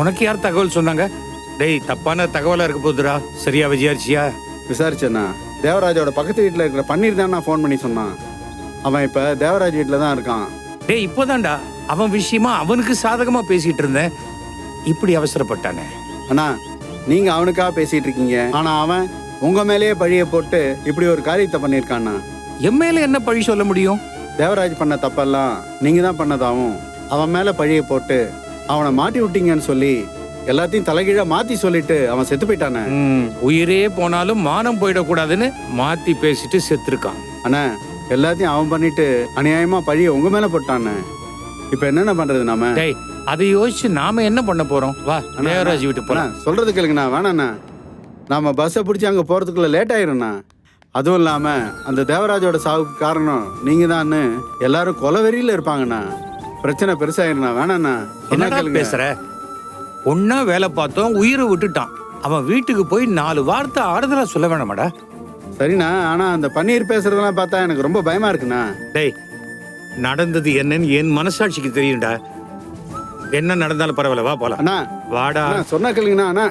உனக்கு யார் தகவல் சொன்னாங்க? டேய் தப்பான தகவலா இருக்க போகுதுடா. சரியா விஜயாச்சியா விசாரிச்சேண்ணா. தேவராஜோட பக்கத்து வீட்டில் இருக்கிற பன்னீர் தான் ஃபோன் பண்ணி சொன்னான். அவன் இப்போ தேவராஜ் வீட்டில் தான் இருக்கான். டேய் இப்போதான்டா. அவன் விஷயமா அவனுக்கு சாதகமா பேசிட்டு இருந்தேன். இப்படி அவசரப்பட்டானே. அண்ணா நீங்கள் அவனுக்காக பேசிட்டு இருக்கீங்க. ஆனால் அவன் உங்கள் மேலேயே பழிய போட்டு இப்படி ஒரு காரியத்தை பண்ணியிருக்காண்ணா. என் மேல என்ன பழி சொல்ல முடியும்? தேவராஜ் பண்ண தப்பெல்லாம் நீங்கள் தான் பண்ணதாவும் அவன் மேலே பழிய போட்டு அவனை மாட்டி விட்டீங்கன்னு சொல்லி எல்லாத்தையும் தலைகீழாக மாற்றி சொல்லிட்டு அவன் செத்து போயிட்டானே. உயிரே போனாலும் மானம் போயிடக்கூடாதுன்னு மாத்தி பேசிட்டு செத்துருக்கான். அண்ணா எல்லாத்தையும் அவன் பண்ணிட்டு அநியாயமா பழிய உங்க மேல போட்டானே. இப்ப என்னென்ன பண்றது நாம? டேய் அதை யோசிச்சு நாம என்ன பண்ண போறோம்? வா தேவராஜ் வீட்டு போலாம். சொல்றது கேளுங்கண்ணா வேணாண்ணா நாம பஸ்ஸை பிடிச்சி அங்க போறதுக்குள்ள லேட் ஆயிரும்ண்ணா. அதுவும் இல்லாம அந்த தேவராஜோட சாவுக்கு காரணம் நீங்க தான்னு எல்லாரும் கொலவெறியில இருப்பாங்கண்ணா. பிரச்சனை பெருசாயிருண்ணா வேணாண்ணா. என்னடா. பேசுற? ஒன்னா வேலை பார்த்தோம் உயிரை விட்டுட்டான். அவன் வீட்டுக்கு போய் நாலு வார்த்தை ஆறுதலா சொல்ல வேணாமாடா? சரிண்ணா ஆனா அந்த பன்னீர் பேசுறதெல்லாம் பார்த்தா எனக்கு ரொம்ப பயமா இருக்குண்ணா. டேய் நடந்தது என்னன்னு என் மனசாட்சிக்கு தெரியும்டா. என்ன நடந்தாலும் பரவாயில்ல வா போலாம். அண்ணா வாடா. சொன்னா கேளுங்கண்ணா அண்ணா.